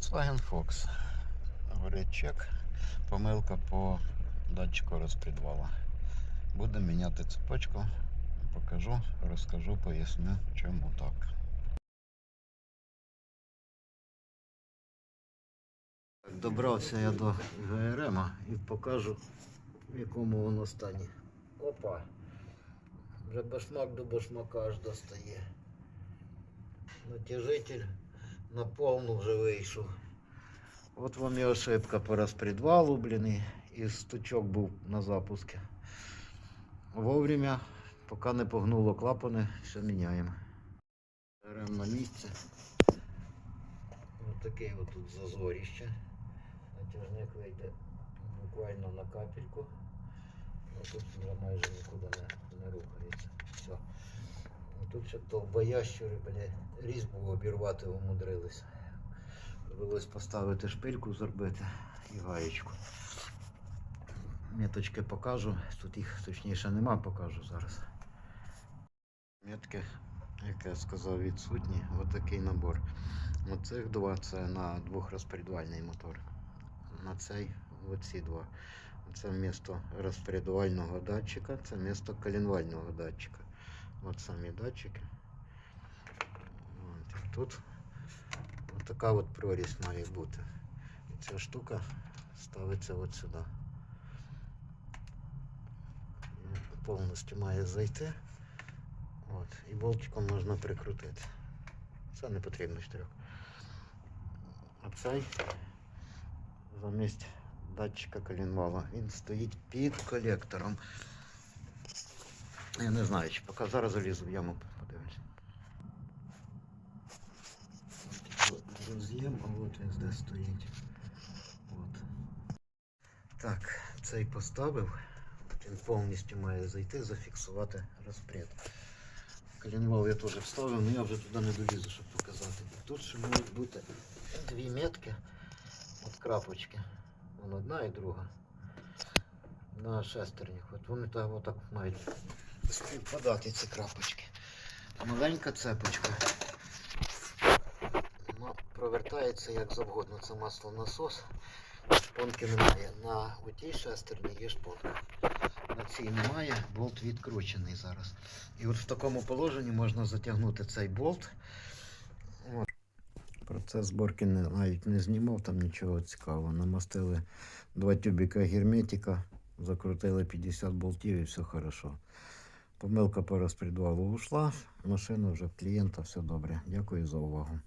Volkswagen Fox. Говорить чек. Помилка по датчику розпідвала. Будемо міняти цепочку. Покажу, розкажу, поясню, чому так. Добрався я до ГРМ і покажу, в якому воно стані. Опа! Вже башмак до башмака аж достає. Натяжитель на повну вже вийшов. От вам і ошибка по розпредвалу, блін, і, стучок був на запуску. Вовремя, поки не погнуло клапани, все міняємо. Беремо на місце. Ось таке тут зазоріще. Натяжник вийде буквально на капельку. Тут вже майже нікуди не, не рухається. Все. Тут ще довбоящури, бля, різьбу обірвати умудрилися. Довелось поставити шпильку зробити і гаєчку. Меточки покажу. Тут їх точніше нема, покажу зараз. Метки, як я сказав, відсутні. Отакий набор. Оцих два це на двохрозпредвальний мотор. На цей оці два. Це вмісто розпредвального датчика, це вмісто коленвального датчика. От самі датчики. От, і тут от така от прорізь має бути. І ця штука ставиться от сюди. І Повністю має зайти. От, і болтиком можна прикрутити. Це не потрібно чотирьох. А цей замість датчика коленвала. Він стоїть під колектором. Я не знаю, чи поки зараз залізу в яму, подивлюсь. Роз'єм, а от він де стоїть. От. Так, цей поставив. Він повністю має зайти, зафіксувати розпред. Коленвал я теж вставив, але я вже туди не долізу, щоб показати. Тут ще можуть бути дві метки от крапочки. Вон одна і друга. На шестернях. От вони так, отак мають співпадати ці крапочки. Маленька цепочка. Вона провертається як завгодно. Це маслонасос. Шпонки немає. На отій шестерні є шпонка. На цій немає, болт відкручений зараз. І от в такому положенні можна затягнути цей болт. От. Процес зборки не, навіть не знімав, там нічого цікавого. Намастили два тюбика герметика, закрутили 50 болтів і все хорошо. Помилка по розпредвалу ушла, машина вже в клієнта, все добре. Дякую за увагу.